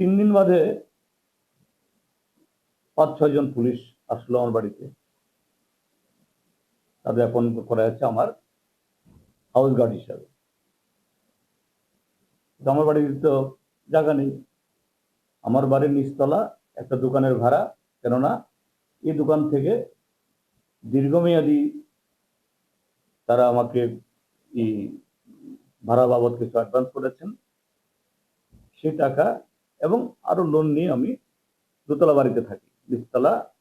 তিন দিন বাদে পাঁচ, ছয় জন পুলিশ আসলো আমার বাড়িতে। তাদের অ্যাপয়েন্ট করা হয়েছে আমার হাউস গার্ড হিসাবে। আমার বাড়ির তো জায়গা নেই। আমার বাড়ির নিচতলা, একটা দোকানের ভাড়া, কেননা এই দোকান থেকে দীর্ঘমেয়াদী তারা আমাকে ভাড়া বাবদ কিছু অ্যাডভান্স করেছেন। সেই টাকা এবং আরও লোন নিয়ে আমি দোতলা বাড়িতে থাকি নিচতলা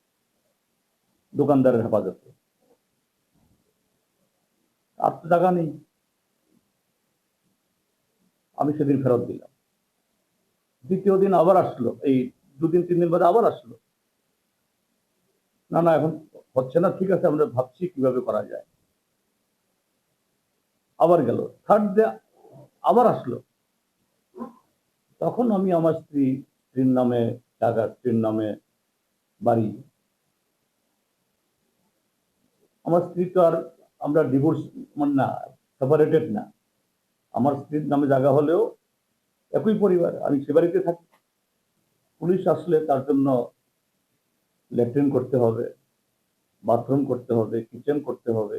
দোকানদারের হেফাজতে। আর তো টাকা নেই। আমি সেদিন ফেরত দিলাম। দ্বিতীয় দিন আবার আসলো, এই দুদিন, তিন দিন বাদে আবার আসলো। না না, এখন হচ্ছে না, ঠিক আছে, আমরা ভাবছি কীভাবে করা যায়। আবার গেল। থার্ড ডে আবার আসলো। তখন আমি আমার স্ত্রী, স্ত্রীর নামে টাকা স্ত্রীর নামে বাড়ি। আমার স্ত্রী তো আর আমরা ডিভোর্স মানে না সেপারেটেড না। আমার স্ত্রীর নামে জায়গা হলেও একই পরিবার, আমি সে বাড়িতে থাকি। পুলিশ আসলে তার জন্য ল্যাট্রিন করতে হবে, বাথরুম করতে হবে, কিচেন করতে হবে।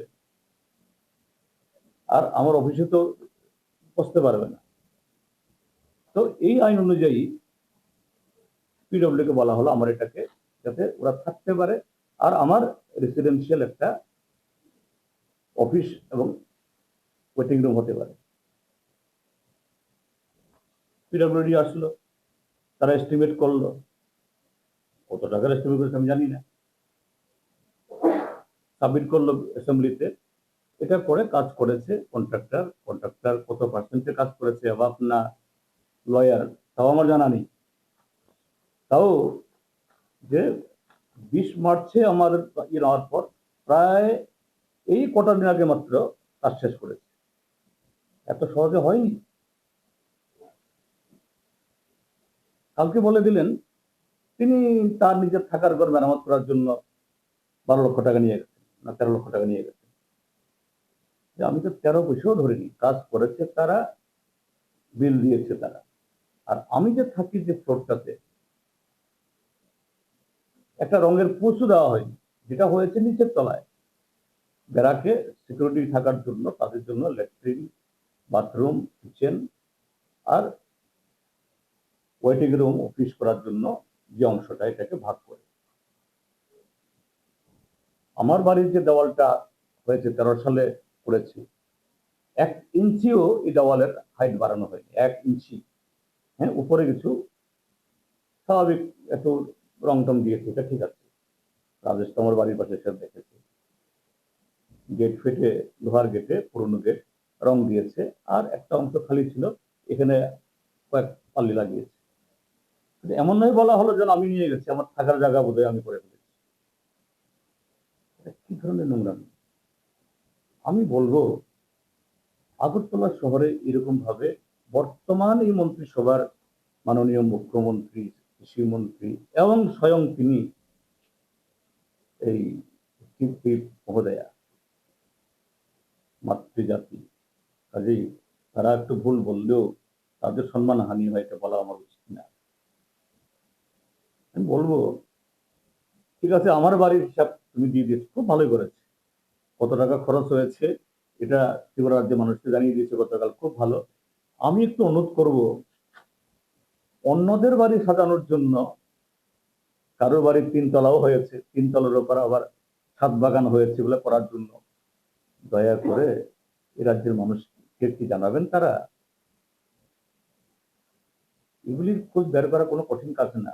আর আমার অফিসে তো বসতে পারবে না। তো এই আইন অনুযায়ী পিডব্লিউ কে বলা হলো আমার এটাকে, যাতে ওরা থাকতে পারে। আর আমার রেসিডেন্সিয়াল একটা অফিস এবং ওয়েটিং রুম হতে পারে। পিডব্লিউডি আসলো, তারা এস্টিমেট করল। কত টাকার এস্টিমেট করেছে আমি জানি না। সাবমিট করল অ্যাসেম্বলিতে এটা করে কাজ করেছে কন্ট্রাক্টর কন্ট্রাক্টর কত পার্সেন্টে কাজ করেছে অবাক না। লয়ার, তাও আমার জানা নেই। তাও যে বিশ মার্চে আমার ইয়ে নেওয়ার পর প্রায় এই কটা দিন আগে মাত্র কাজ শেষ করেছে। এত সহজে হয়নি? কালকে বলে দিলেন, তিনি তার নিজের থাকার ঘর মেরামত করার জন্য বারো লক্ষ টাকা নিয়ে গেছেন, না তেরো লক্ষ টাকা নিয়ে গেছেন। আমি তো তেরো পয়সাও ধরিনি, কাজ করেছে তারা, বিল দিয়েছে তারা। আর আমি যে থাকি যে ফ্লোরটাতে একটা রঙের পশু দেওয়া হয়নি, যেটা হয়েছে নিচের তলায়। বেড়াকে সিকিউরিটি থাকার জন্য, তাদের জন্য ল্যাট্রিন বাথরুম, কিচেন আর ওয়েটিং রুম অফিস করার জন্য যে অংশটা, এটাকে ভাগ করে। আমার বাড়ির যে দেওয়ালটা হয়েছে, তেরো সালে করেছি, এক ইঞ্চিও এই দেওয়ালের হাইট বাড়ানো হয়নি, এক ইঞ্চি। হ্যাঁ উপরে কিছু স্বাভাবিক একটু রং টং দিয়েছে, এটা ঠিক আছে। রাজেশ তোমার বাড়ির পাশে সে দেখেছে। গেট ফেটে, লোহার গেটে পুরনো গেট রং দিয়েছে, আর একটা অংশ খালি ছিল, এখানে কয়েক পাল্লি লাগিয়েছে। এমন নয় বলা হলো যেন আমি নিয়ে গেছি, আমার থাকার জায়গা বোধহয় আমি করে ফেলেছি। কি ধরনের নোংরামি? আমি বলব, আগরতলা শহরে এরকম ভাবে বর্তমান এই মন্ত্রিসভার মাননীয় মুখ্যমন্ত্রী, কৃষিমন্ত্রী এবং স্বয়ং তিনি এই মহোদয়া, মাতৃজাতি। কাজেই তারা একটু ভুল বললেও তাদের সম্মান হানি হয় এটা বলা আমার উচিত না। আমি বলব, ঠিক আছে, আমার বাড়ির হিসাব তুমি দিয়ে দিয়েছ, খুব ভালোই করেছে। কত টাকা খরচ হয়েছে, এটা ত্রিপুরা রাজ্যের মানুষকে জানিয়ে দিয়েছে গতকাল, খুব ভালো। আমি একটু অনুরোধ করব, অন্যদের বাড়ি সাজানোর জন্য কারও বাড়ির তিনতলাও হয়েছে, তিনতলার ওপর আবার ছাদ বাগান হয়েছে বলে করার জন্য। দয়া করে এ রাজ্যের মানুষকে কি জানাবেন তারা। এগুলির খোঁজ বের করা কোনো কঠিন কাজ না।